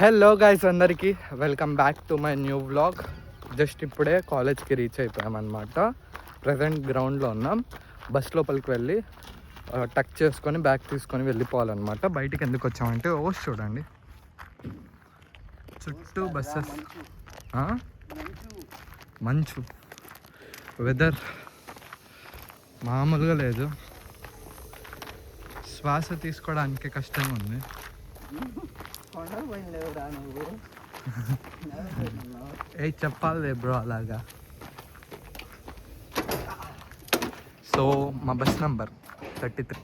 Hello guys అందరికీ. Welcome back to my new vlog just ఇప్పుడే కాలేజ్కి రీచ్ అయిపోయామన్నమాట ప్రజెంట్ గ్రౌండ్లో ఉన్నాం. బస్ లోపలికి వెళ్ళి టక్ చేసుకొని బ్యాగ్ తీసుకొని వెళ్ళిపోవాలన్నమాట. బయటికి ఎందుకు వచ్చామంటే ఓ చూడండి. చుట్టూ బస్సెస్ మంచు. వెదర్ మామూలుగా లేదు. శ్వాస తీసుకోవడానికి కష్టంగా ఉంది. ఏ చెప్పాలి బ్రో అలాగా. సో మా బస్ నంబర్ థర్టీ త్రీ.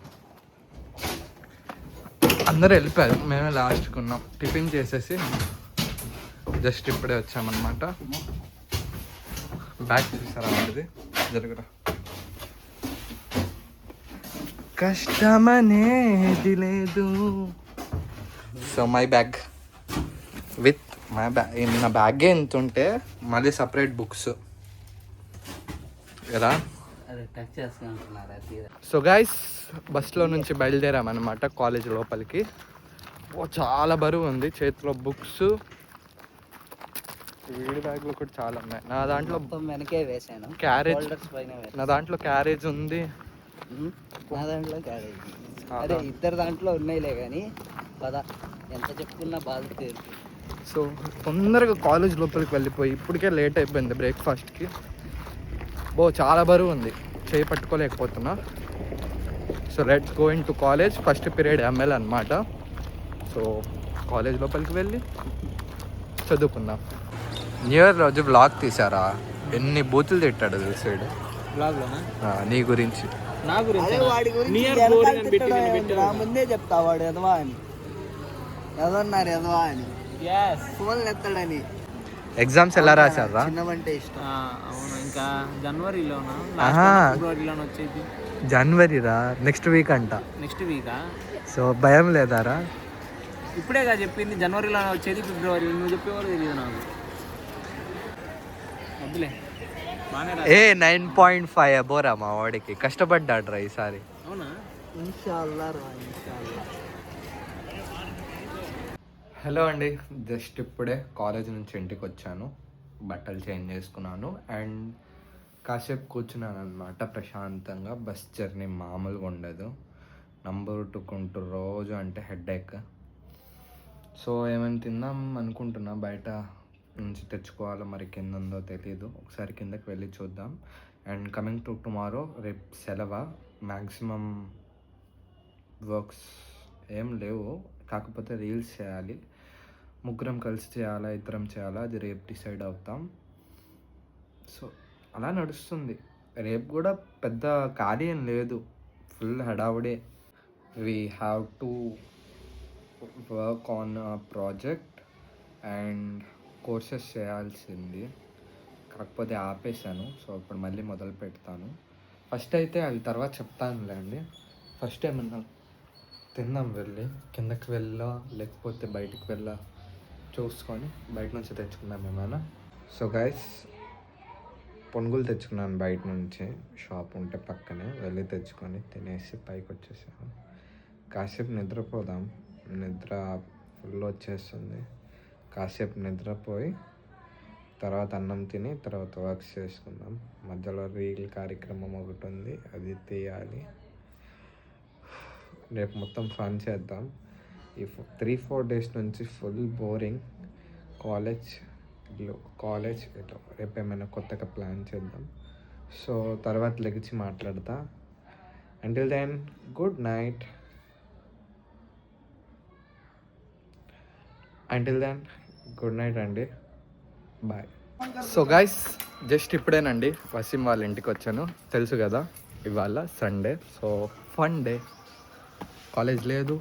అందరూ వెళ్ళిపోయారు. మేమే లాస్ట్కి ఉన్నాం. టిఫిన్ చేసేసి జస్ట్ ఇప్పుడే వచ్చామన్నమాట. బ్యాగ్ చూసారా వాడిది జరుగురా. కష్టమనేది లేదు. So my bag with my bag నా బ్యాగ్ ఎంత ఉంటే మళ్ళీ సపరేట్ బుక్స్ కదా? సో గైస్ బస్లో నుంచి బయలుదేరామన్నమాట కాలేజ్ లోపలికి. ఓ చాలా బరువు ఉంది. చేతిలో బుక్స్ వీడి బ్యాగ్లో కూడా చాలా ఉన్నాయి. నా దాంట్లో వెనకే వేసాను. క్యారేజ్ నా దాంట్లో క్యారేజ్ ఉంది. నా దాంట్లో క్యారేజ్. అదే ఇద్దరు దాంట్లో ఉన్నాయిలే కానీ పద. ఎంత చెప్పుకున్నా బాధ తీరు. సో తొందరగా కాలేజ్ లోపలికి వెళ్ళిపోయి ఇప్పటికే లేట్ అయిపోయింది బ్రేక్ఫాస్ట్కి బో చాలా బరువు ఉంది. చేయి పట్టుకోలేకపోతున్నా. So let's going to college first period ML అనమాట సో కాలేజ్ లోపలికి వెళ్ళి చదువుకుందాం. న్యూ ఇయర్ రోజు బ్లాగ్ తీసారా ఎన్ని బూతులు తిట్టాడు తెలిసాడు బ్లాగ్లోనా నీ గురించి. నా గురించి బోరింగ్ అని పెట్టి నేను ముందే చెప్తా వాడు ఎదవా అని. ఎదన్నారు ఎదవా అని ఫోన్ ఎత్తాడని. ఎగ్జామ్స్ ఎలా రాశారా చిన్నవంటే ఇష్టం. అవును ఇంకా జనవరిలోనా. ఫిబ్రవరిలోనే వచ్చేది. జనవరిరా? నెక్స్ట్ వీక్ అంట. నెక్స్ట్ వీకా సో భయం లేదారా? ఇప్పుడేగా చెప్పింది జనవరిలోనే వచ్చేది ఫిబ్రవరి నువ్వు చెప్పేవాడు తెలియదు నాకు. వద్దులే. రా ఏ నైన్ పాయింట్ ఫైవ్ అబోరా మా వాడికి. కష్టపడ్డాడ్రా ఈసారి. అవునా? ఇన్షాల్లా రా ఇన్షాల్లా. హలో అండి. జస్ట్ ఇప్పుడే కాలేజ్ నుంచి ఇంటికి వచ్చాను. బట్టలు చేంజ్ చేసుకున్నాను. అండ్ కాసేపు కూర్చున్నాను అనమాట ప్రశాంతంగా. బస్ జర్నీ మామూలుగా ఉండదు. నంబర్ టుకుంటూ రోజు అంటే హెడ్ ఎక్ సో ఏమైనా తిందాం అనుకుంటున్నా. బయట నుంచి తెచ్చుకోవాలో మరి కింద ఉందో తెలియదు ఒకసారి కిందకి వెళ్ళి చూద్దాం. అండ్ కమింగ్ టు టుమారో రేపు సెలవు? మ్యాక్సిమం వర్క్స్ ఏం లేవు. కాకపోతే రీల్స్ చేయాలి. ముగ్గురం కలిసి చేయాలా ఇద్దరం చేయాలా అది రేపు డిసైడ్ అవుతాం. సో అలా నడుస్తుంది. రేపు కూడా పెద్ద ఖాళీ ఏం లేదు. Full హడావుడే. We have to work on project and courses చేయాల్సింది. కాకపోతే ఆపేశాను. సో ఇప్పుడు మళ్ళీ మొదలు పెడతాను. ఫస్ట్ అయితే అది తర్వాత చెప్తానులేండి. ఫస్ట్ ఏమన్నా తిన్నాం వెళ్ళి? కిందకి వెళ్ళా? లేకపోతే బయటికి వెళ్ళా? చూసుకొని బయట నుంచి తెచ్చుకుందాం ఏమైనా. సో గైస్ పొనుగులు తెచ్చుకున్నాను బయట నుంచి. షాప్ ఉంటే పక్కనే వెళ్ళి తెచ్చుకొని తినేసి పైకి వచ్చేసాను. కాసేపు నిద్రపోదాం. నిద్ర ఫుల్ వచ్చేస్తుంది. కాసేపు నిద్రపోయి తర్వాత అన్నం తిని తర్వాత వర్క్స్ చేసుకుందాం. మధ్యలో రీల్ కార్యక్రమం ఒకటి ఉంది. అది తీయాలి. రేపు మొత్తం ఫన్ చేద్దాం. ఈ త్రీ ఫోర్ డేస్ నుంచి ఫుల్ బోరింగ్ కాలేజ్ కాలేజ్ ఇట్లా రేపు ఏమైనా కొత్తగా ప్లాన్ చేద్దాం. సో తర్వాత లెగిచి మాట్లాడతా. Until then good night until then good night అండి. బాయ్ సో గాయస్ జస్ట్ ఇప్పుడేనండి. వసీం వాళ్ళ ఇంటికి వచ్చాను. తెలుసు కదా ఇవాళ Sunday so fun day college లేదు.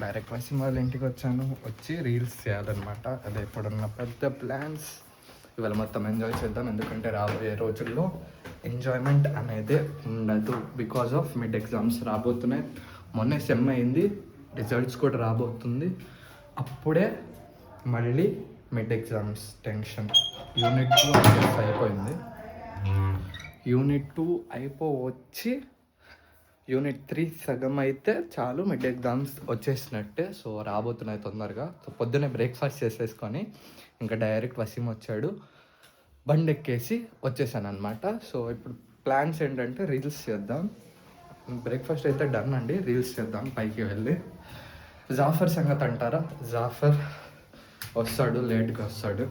డైరెక్ట్ వచ్చి వాళ్ళ ఇంటికి వచ్చాను. వచ్చి రీల్స్ చేయాలన్నమాట. అదే ఇప్పుడున్న పెద్ద ప్లాన్స్ ఇవాళ మొత్తం ఎంజాయ్ చేద్దాం. ఎందుకంటే రాబోయే రోజుల్లో ఎంజాయ్మెంట్ అనేది ఉండదు. బికాజ్ ఆఫ్ మిడ్ ఎగ్జామ్స్ రాబోతున్నాయి. మొన్నే సెమ్ అయింది. రిజల్ట్స్ కూడా రాబోతుంది. అప్పుడే మళ్ళీ mid exams tension unit two అయిపోయింది. యూనిట్ టూ అయిపో వచ్చి యూనిట్ త్రీ సగం అయితే చాలు మిడ్ ఎగ్జామ్స్ వచ్చేసినట్టే. సో రాబోతున్నాయి తొందరగా. సో పొద్దున్నే బ్రేక్ఫాస్ట్ చేసేసుకొని ఇంకా డైరెక్ట్ వసీం వచ్చాడు. బండి ఎక్కేసి వచ్చేసాను అనమాట సో ఇప్పుడు ప్లాన్స్ ఏంటంటే రీల్స్ చేద్దాం. బ్రేక్ఫాస్ట్ అయితే డన్ అండి. రీల్స్ చేద్దాం పైకి వెళ్ళి. జాఫర్ సంగతి అంటారా? జాఫర్ వస్తాడు లేట్గా వస్తాడు.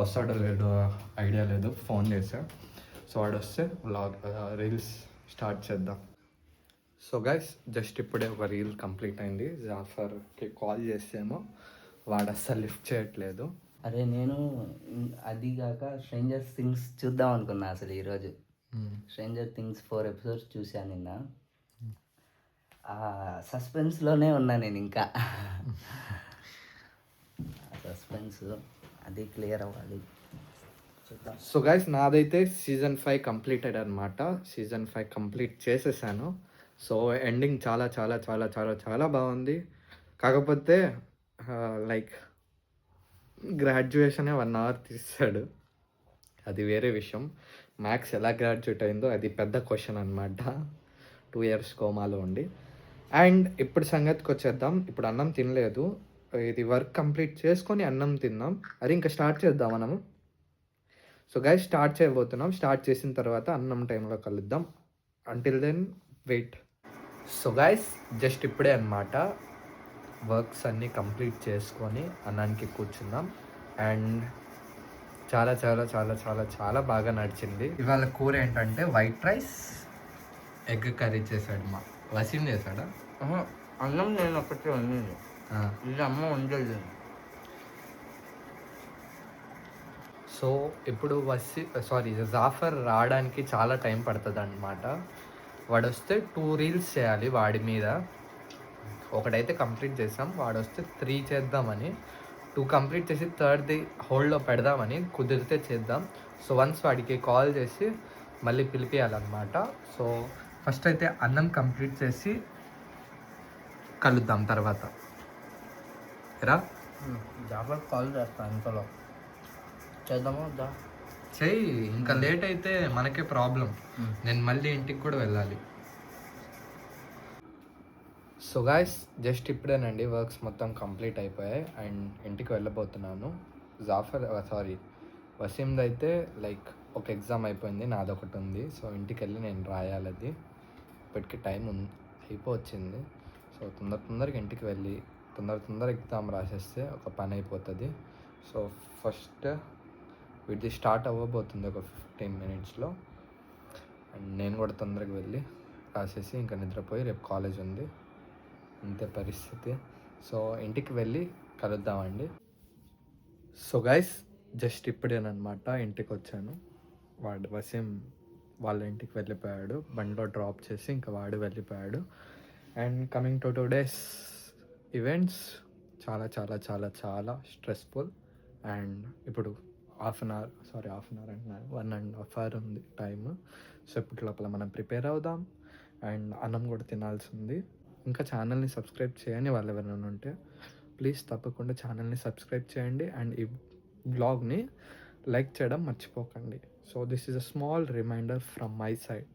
వస్తాడో లేదో ఐడియా లేదు ఫోన్ చేసా సో వాడు వస్తే వ్లాగ్ రీల్స్ స్టార్ట్ చేద్దాం. సో గైస్ జస్ట్ ఇప్పుడే ఒక రీల్ కంప్లీట్ అయింది. జాఫర్కి కాల్ చేసామో. వాడు అస్సలు లిఫ్ట్ చేయట్లేదు. అరే నేను అది కాక స్ట్రేంజర్ థింగ్స్ చూద్దాం అనుకున్నా అసలు ఈరోజు. స్ట్రేంజర్ థింగ్స్ ఫోర్ ఎపిసోడ్స్ చూశాను నిన్న. ఆ సస్పెన్స్లోనే ఉన్నా నేను ఇంకా. సస్పెన్స్ అది క్లియర్ అవ్వాలి. సో గైస్ నాదైతే సీజన్ ఫైవ్ కంప్లీటెడ్ అనమాట సీజన్ ఫైవ్ కంప్లీట్ చేసేసాను. సో ఎండింగ్ చాలా చాలా చాలా చాలా చాలా బాగుంది. కాకపోతే లైక్ గ్రాడ్యుయేషనే వన్ అవర్ తీస్తాడు. అది వేరే విషయం. మ్యాథ్స్ ఎలా గ్రాడ్యుయేట్ అయిందో అది పెద్ద క్వశ్చన్ అనమాట టూ ఇయర్స్ కోమాలో ఉండి. అండ్ ఇప్పుడు సంగతికి వచ్చేద్దాం. ఇప్పుడు అన్నం తినలేదు. ఇది వర్క్ కంప్లీట్ చేసుకొని అన్నం తిందాం అది ఇంకా స్టార్ట్ చేద్దాం మనము? సో గైస్ స్టార్ట్ చేయబోతున్నాం. స్టార్ట్ చేసిన తర్వాత అన్నం టైంలో కలుద్దాం. Until then wait so guys just ఇప్పుడే అనమాట వర్క్స్ అన్నీ కంప్లీట్ చేసుకొని అన్నానికి కూర్చున్నాం. అండ్ చాలా చాలా చాలా చాలా చాలా బాగా నడిచింది. ఇవాళ కూర ఏంటంటే వైట్ రైస్ ఎగ్ కర్రీ చేశాడు మా. వసీం చేశాడా? అన్నం నేను ఒకటి వండింది. ఇది అమ్మ వండలేదు సో ఇప్పుడు వసి సారీ జాఫర్ రావడానికి చాలా టైం పడుతుంది అనమాట వాడు వస్తే టూ రీల్స్ చేయాలి వాడి మీద. ఒకటైతే కంప్లీట్ చేసాం. వాడు వస్తే త్రీ చేద్దామని. టూ కంప్లీట్ చేసి థర్డ్ది హోల్డ్లో పెడదామని కుదిరితే చేద్దాం. సో వన్స్ వాడికి కాల్ చేసి మళ్ళీ పిలిపియాలన్నమాట. సో ఫస్ట్ అయితే అన్నం కంప్లీట్ చేసి కలుద్దాం తర్వాత. రా జాబర్ కాల్ చేస్తాను ఇంతలో. చేద్దామా వద్దా? చెయ్యి ఇంకా లేట్ అయితే మనకే ప్రాబ్లం. నేను మళ్ళీ ఇంటికి కూడా వెళ్ళాలి. సో గాయస్ జస్ట్ ఇప్పుడేనండి వర్క్స్ మొత్తం కంప్లీట్ అయిపోయాయి. అండ్ ఇంటికి వెళ్ళబోతున్నాను. జాఫర్ సారీ వసీంది అయితే లైక్ ఒక ఎగ్జామ్ అయిపోయింది నాదొకటి ఉంది. సో ఇంటికి వెళ్ళి నేను రాయాలి అది. ఇప్పటికి టైం ఉంది అయిపోవచ్చింది. సో తొందర తొందరగా ఇంటికి వెళ్ళి తొందర తొందర ఎగ్జామ్ రాసేస్తే ఒక పని అయిపోతుంది. సో ఫస్ట్ వీటిది స్టార్ట్ అవ్వబోతుంది ఒక ఫిఫ్టీన్ మినిట్స్లో. అండ్ నేను కూడా తొందరగా వెళ్ళి రాసేసి ఇంకా నిద్రపోయి రేపు కాలేజ్ ఉంది. అంతే పరిస్థితి. సో ఇంటికి వెళ్ళి కలుద్దామండి. సో గైస్ జస్ట్ ఇప్పుడేనమాట ఇంటికి వచ్చాను వాడు వసీం వాళ్ళ ఇంటికి వెళ్ళిపోయాడు. బండిలో డ్రాప్ చేసి ఇంకా వాడు వెళ్ళిపోయాడు. And coming to two days events చాలా చాలా చాలా చాలా స్ట్రెస్ఫుల్ అండ్ ఇప్పుడు half an hour sorry half an hour అంటున్నాను వన్ అండ్ హాఫ్ అవర్ ఉంది టైమ్. సో ఇప్పటి లోపల మనం ప్రిపేర్ అవుదాం. అండ్ అన్నం కూడా తినాల్సి ఉంది. ఇంకా ఛానల్ని సబ్స్క్రైబ్ చేయని వాళ్ళు ఎవరైనా ఉంటే ప్లీజ్ తప్పకుండా ఛానల్ని సబ్స్క్రైబ్ చేయండి. అండ్ ఈ బ్లాగ్ని లైక్ చేయడం మర్చిపోకండి. So this is a small reminder from my side.